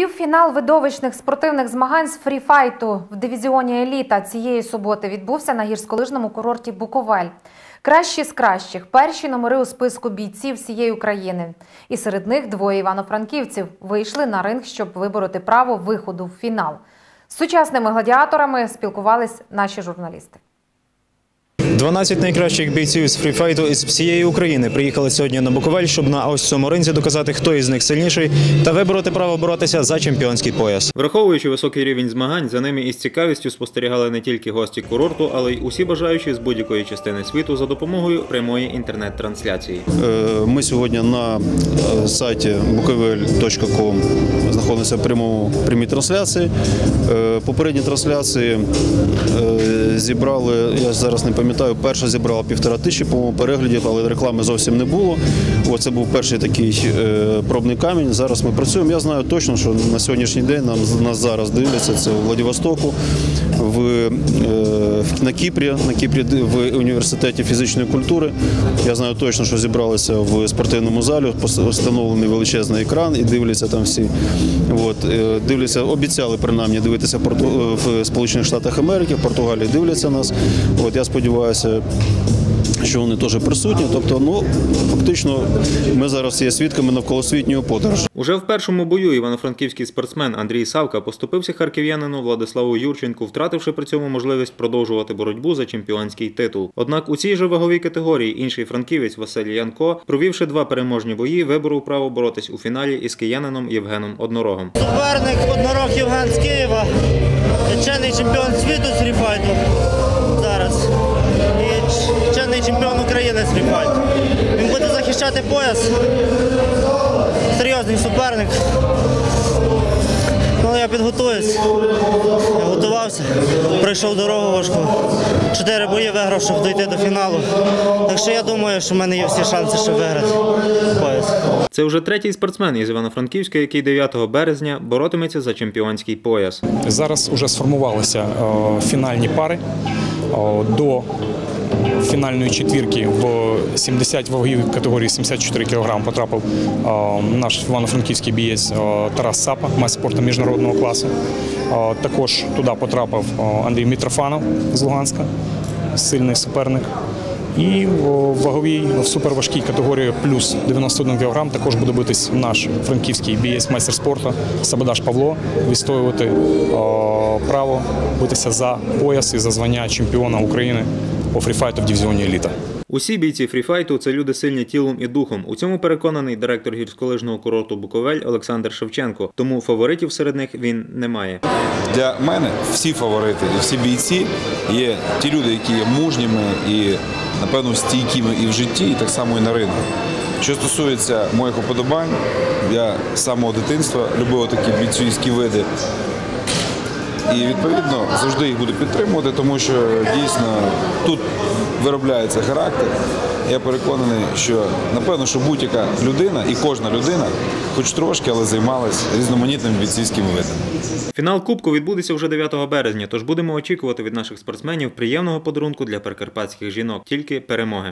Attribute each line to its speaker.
Speaker 1: Півфінал видовищних спортивних змагань з фріфайту в дивізіоні Еліта цієї суботи відбувся на гірськолижному курорті Буковель. Кращі з кращих перші номери у списку бійців всієї України. І серед них двоє івано-франківців вийшли на ринг, щоб вибороти право виходу в фінал. З сучасними гладіаторами спілкувались наші журналісти.
Speaker 2: 12 найкращих бійців з фріфайту із всієї України приїхали сьогодні на Буковель, щоб на ось цьому ринзі доказати, хто із них сильніший, та вибороти право боротися за чемпіонський пояс. Враховуючи високий рівень змагань, за ними із цікавістю спостерігали не тільки гості курорту, але й усі бажаючі з будь-якої частини світу за допомогою прямої інтернет-трансляції.
Speaker 3: Е, Ми сьогодні на е, сайті bukovel.com знаходимося в прямому прямій трансляції. Е, Попередні трансляції зібрали, я зараз не пам'ятаю, перша зібрала півтора тисячі по переглядів, але реклами зовсім не було. О, Це був перший такий е, пробний камінь. Зараз ми працюємо. Я знаю точно, що на сьогоднішній день нам нас зараз дивляться це в Владивостоку, в, е, на Кіпрі, на Кіпрі в університеті фізичної культури. Я знаю точно, що зібралися в спортивному залі, встановлений величезний екран і дивляться там всі. От, е, дивляться, обіцяли принаймні дивитися в Сполучених Штатах Америки, в Португалії дивляться нас. От, я сподіваюся, що вони теж присутні. Тобто, ну фактично, ми зараз є свідками навколосвітньої подорожі.
Speaker 2: Уже в першому бою івано-франківський спортсмен Андрій Савка поступився харків'янину Владиславу Юрченку, втративши при цьому можливість продовжувати боротьбу за чемпіонський титул. Однак у цій же ваговій категорії інший франківець Василь Янко, провівши два переможні бої, виборов право боротись у фіналі із киянином Євгеном Однорогом.
Speaker 4: Суперник однорог Євген з Києва, чинний чемпіон світу з фріфайту чемпіон України з. Він буде захищати пояс. Серйозний суперник. Коли я підготуюсь, я готувався, пройшов дорогу важку. Чотири бої виграв, щоб дійти до фіналу. Так що я думаю, що в мене є всі шанси, щоб виграти пояс.
Speaker 2: Це вже третій спортсмен із Івано-Франківська, який 9 березня боротиметься за чемпіонський пояс.
Speaker 5: Зараз вже сформувалися е, фінальні пари Е, до фінальної четвірки в 70 ваговій категорії 74 кг потрапив наш івано-франківський бієць Тарас Сапа, майстер спорту міжнародного класу. Також туди потрапив Андрій Мітрофанов з Луганська, сильний суперник. І в ваговій в суперважкій категорії плюс 91 кг також буде битись наш франківський бієць майстер спорту Сабадаш Павло, відстоювати право битися за пояс і за звання чемпіона України по фріфайту в дивізіоні еліта.
Speaker 2: Усі бійці фріфайту це люди сильні тілом і духом. У цьому переконаний директор гірськолижного курорту Буковель Олександр Шевченко. Тому фаворитів серед них він не має.
Speaker 6: Для мене всі фаворити і всі бійці є ті люди, які є мужніми і, напевно, стійкими і в житті, і так само і на ринку. Що стосується моїх уподобань, я з самого дитинства любив такі бійцівські види. І відповідно завжди їх буду підтримувати, тому що дійсно тут виробляється характер. Я переконаний, що напевно, що будь-яка людина і кожна людина, хоч трошки, але займалась різноманітними бійцівськими видами.
Speaker 2: Фінал Кубку відбудеться вже 9 березня, тож будемо очікувати від наших спортсменів приємного подарунку для прикарпатських жінок, тільки перемоги.